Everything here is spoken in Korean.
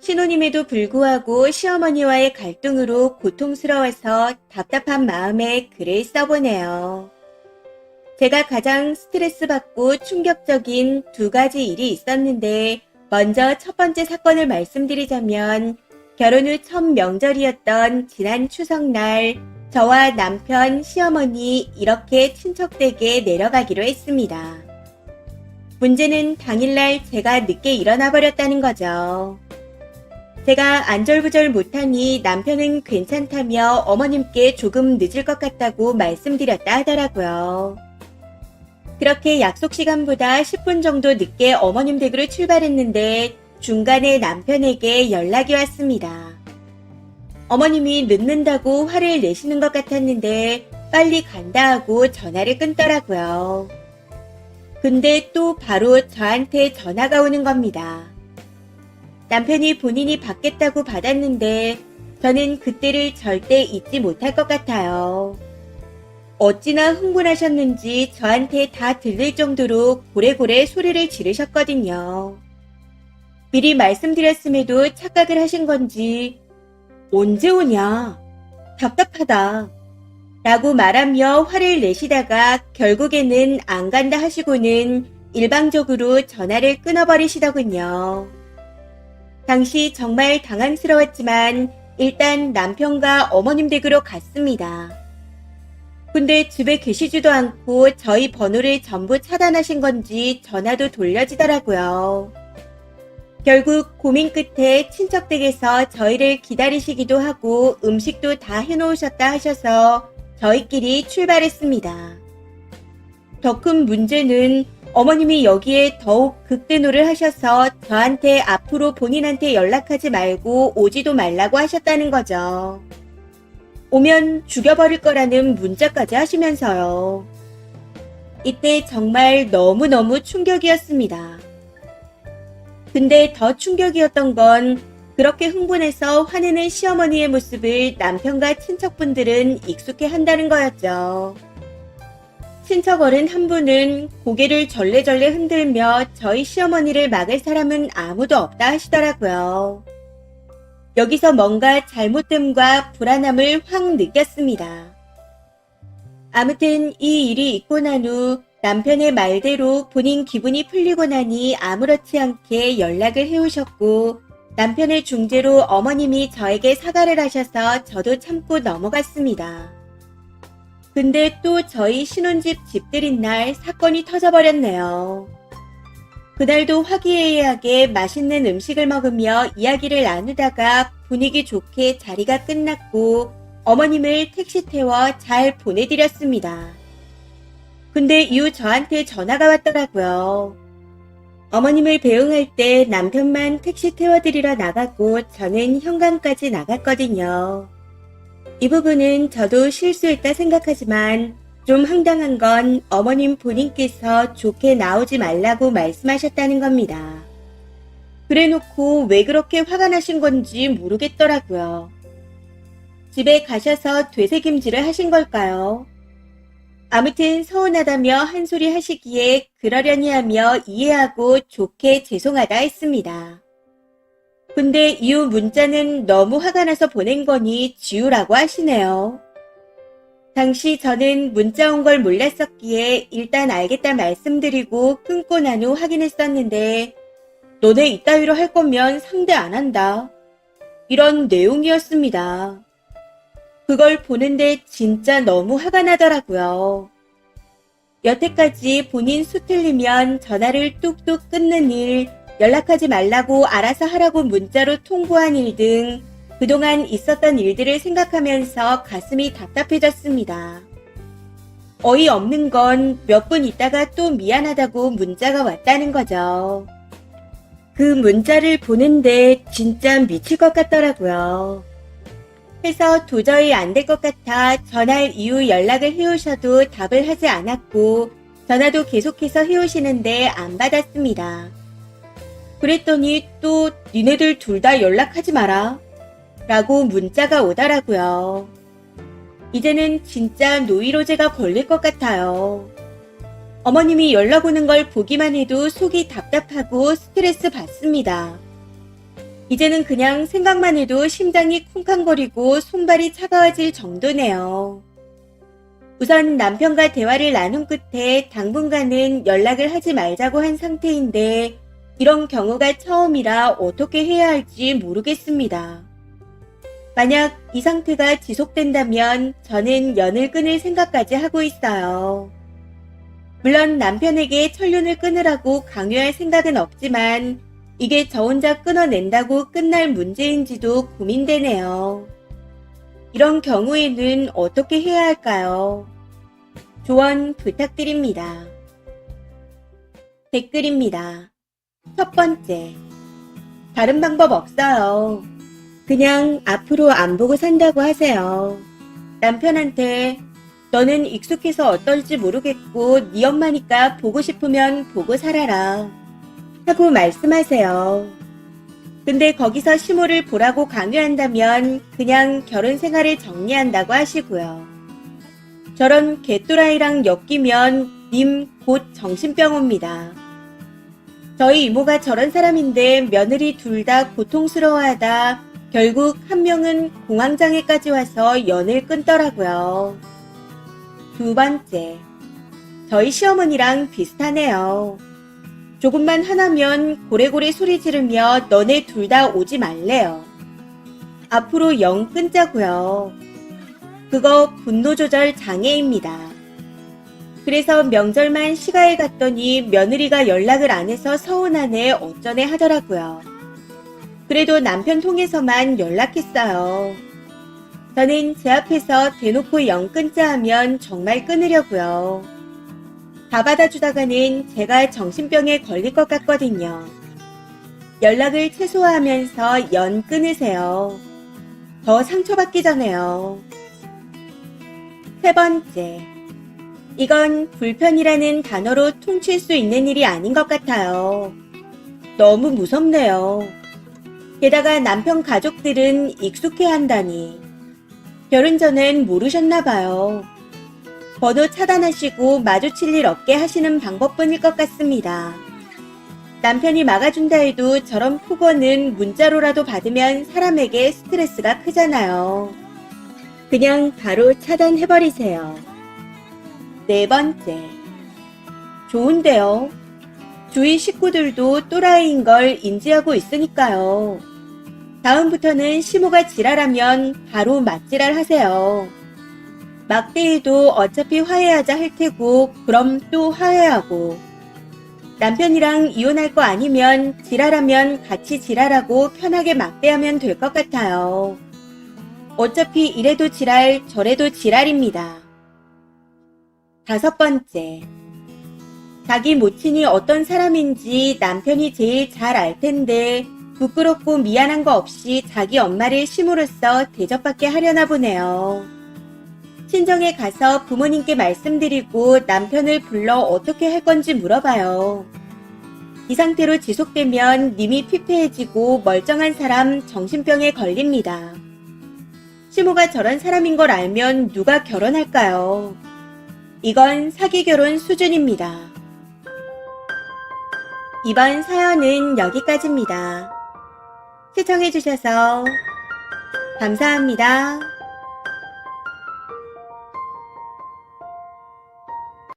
신혼임에도 불구하고 시어머니와의 갈등으로 고통스러워서 답답한 마음에 글을 써보네요. 제가 가장 스트레스 받고 충격적인 두 가지 일이 있었는데, 먼저 첫 번째 사건을 말씀드리자면, 결혼 후 첫 명절이었던 지난 추석날, 저와 남편, 시어머니 이렇게 친척댁에 내려가기로 했습니다. 문제는 당일날 제가 늦게 일어나 버렸다는 거죠. 제가 안절부절 못하니 남편은 괜찮다며 어머님께 조금 늦을 것 같다고 말씀드렸다 하더라고요. 그렇게 약속 시간보다 10분 정도 늦게 어머님 댁으로 출발했는데 중간에 남편에게 연락이 왔습니다. 어머님이 늦는다고 화를 내시는 것 같았는데 빨리 간다 하고 전화를 끊더라고요. 근데 또 바로 저한테 전화가 오는 겁니다. 남편이 본인이 받겠다고 받았는데 저는 그때를 절대 잊지 못할 것 같아요. 어찌나 흥분하셨는지 저한테 다 들릴 정도로 고래고래 소리를 지르셨거든요. 미리 말씀드렸음에도 착각을 하신 건지 언제 오냐? 답답하다. 라고 말하며 화를 내시다가 결국에는 안 간다 하시고는 일방적으로 전화를 끊어버리시더군요. 당시 정말 당황스러웠지만 일단 남편과 어머님 댁으로 갔습니다. 근데 집에 계시지도 않고 저희 번호를 전부 차단하신 건지 전화도 돌려지더라고요. 결국 고민 끝에 친척 댁에서 저희를 기다리시기도 하고 음식도 다 해놓으셨다 하셔서 저희끼리 출발했습니다. 더 큰 문제는 어머님이 여기에 더욱 극대노를 하셔서 저한테 앞으로 본인한테 연락하지 말고 오지도 말라고 하셨다는 거죠. 오면 죽여버릴 거라는 문자까지 하시면서요. 이때 정말 너무너무 충격이었습니다. 근데 더 충격이었던 건 그렇게 흥분해서 화내는 시어머니의 모습을 남편과 친척분들은 익숙해 한다는 거였죠. 친척 어른 한 분은 고개를 절레절레 흔들며 저희 시어머니를 막을 사람은 아무도 없다 하시더라고요. 여기서 뭔가 잘못됨과 불안함을 확 느꼈습니다. 아무튼 이 일이 있고 난 후 남편의 말대로 본인 기분이 풀리고 나니 아무렇지 않게 연락을 해오셨고 남편의 중재로 어머님이 저에게 사과를 하셔서 저도 참고 넘어갔습니다. 근데 또 저희 신혼집 집들인 날 사건이 터져버렸네요. 그날도 화기애애하게 맛있는 음식을 먹으며 이야기를 나누다가 분위기 좋게 자리가 끝났고 어머님을 택시 태워 잘 보내드렸습니다. 근데 이후 저한테 전화가 왔더라고요. 어머님을 배웅할 때 남편만 택시 태워드리러 나가고 저는 현관까지 나갔거든요. 이 부분은 저도 실수했다 생각하지만 좀 황당한 건 어머님 본인께서 좋게 나오지 말라고 말씀하셨다는 겁니다. 그래 놓고 왜 그렇게 화가 나신 건지 모르겠더라고요. 집에 가셔서 되새김질을 하신 걸까요? 아무튼 서운하다며 한 소리 하시기에 그러려니 하며 이해하고 좋게 죄송하다 했습니다. 근데 이후 문자는 너무 화가 나서 보낸 거니 지우라고 하시네요. 당시 저는 문자 온 걸 몰랐었기에 일단 알겠다 말씀드리고 끊고 난 후 확인했었는데 너네 이따위로 할 거면 상대 안 한다. 이런 내용이었습니다. 그걸 보는데 진짜 너무 화가 나더라고요. 여태까지 본인 수 틀리면 전화를 뚝뚝 끊는 일, 연락하지 말라고 알아서 하라고 문자로 통보한 일 등 그동안 있었던 일들을 생각하면서 가슴이 답답해졌습니다. 어이없는 건 몇 분 있다가 또 미안하다고 문자가 왔다는 거죠. 그 문자를 보는데 진짜 미칠 것 같더라고요. 해서 도저히 안 될 것 같아 전화 이후 연락을 해오셔도 답을 하지 않았고 전화도 계속해서 해오시는데 안 받았습니다. 그랬더니 또 니네들 둘 다 연락하지 마라 라고 문자가 오더라고요. 이제는 진짜 노이로제가 걸릴 것 같아요. 어머님이 연락 오는 걸 보기만 해도 속이 답답하고 스트레스 받습니다. 이제는 그냥 생각만 해도 심장이 쿵쾅거리고 손발이 차가워질 정도네요. 우선 남편과 대화를 나눈 끝에 당분간은 연락을 하지 말자고 한 상태인데 이런 경우가 처음이라 어떻게 해야 할지 모르겠습니다. 만약 이 상태가 지속된다면 저는 연을 끊을 생각까지 하고 있어요. 물론 남편에게 천륜을 끊으라고 강요할 생각은 없지만 이게 저 혼자 끊어낸다고 끝날 문제인지도 고민되네요. 이런 경우에는 어떻게 해야 할까요? 조언 부탁드립니다. 댓글입니다. 첫 번째. 다른 방법 없어요. 그냥 앞으로 안 보고 산다고 하세요. 남편한테 너는 익숙해서 어떨지 모르겠고 네 엄마니까 보고 싶으면 보고 살아라. 하고 말씀하세요. 근데 거기서 시모를 보라고 강요한다면 그냥 결혼 생활을 정리한다고 하시고요. 저런 개또라이랑 엮이면 님 곧 정신병 옵니다. 저희 이모가 저런 사람인데 며느리 둘 다 고통스러워하다 결국 한 명은 공황장애까지 와서 연을 끊더라고요. 두 번째, 저희 시어머니랑 비슷하네요. 조금만 화나면 고래고래 소리 지르며 너네 둘 다 오지 말래요. 앞으로 영 끊자고요. 그거 분노 조절 장애입니다. 그래서 명절만 시가에 갔더니 며느리가 연락을 안 해서 서운하네 어쩌네 하더라고요. 그래도 남편 통해서만 연락했어요. 저는 제 앞에서 대놓고 영 끊자 하면 정말 끊으려고요. 다 받아주다가는 제가 정신병에 걸릴 것 같거든요. 연락을 최소화하면서 연 끊으세요. 더 상처받기 전에요. 세 번째. 이건 불편이라는 단어로 퉁칠 수 있는 일이 아닌 것 같아요. 너무 무섭네요. 게다가 남편 가족들은 익숙해 한다니. 결혼 전엔 모르셨나 봐요. 번호 차단하시고 마주칠 일 없게 하시는 방법뿐일 것 같습니다. 남편이 막아준다 해도 저런 폭언은 문자로라도 받으면 사람에게 스트레스가 크잖아요. 그냥 바로 차단해버리세요. 네 번째. 좋은데요. 주위 식구들도 또라이인 걸 인지하고 있으니까요. 다음부터는 시모가 지랄하면 바로 맞지랄 하세요. 막대해도 어차피 화해하자 할 테고 그럼 또 화해하고 남편이랑 이혼할 거 아니면 지랄하면 같이 지랄하고 편하게 막대하면 될 것 같아요. 어차피 이래도 지랄 저래도 지랄입니다. 다섯 번째. 자기 모친이 어떤 사람인지 남편이 제일 잘 알 텐데 부끄럽고 미안한 거 없이 자기 엄마를 심으로써 대접받게 하려나 보네요. 친정에 가서 부모님께 말씀드리고 남편을 불러 어떻게 할 건지 물어봐요. 이 상태로 지속되면 님이 피폐해지고 멀쩡한 사람 정신병에 걸립니다. 시모가 저런 사람인 걸 알면 누가 결혼할까요? 이건 사기 결혼 수준입니다. 이번 사연은 여기까지입니다. 시청해주셔서 감사합니다.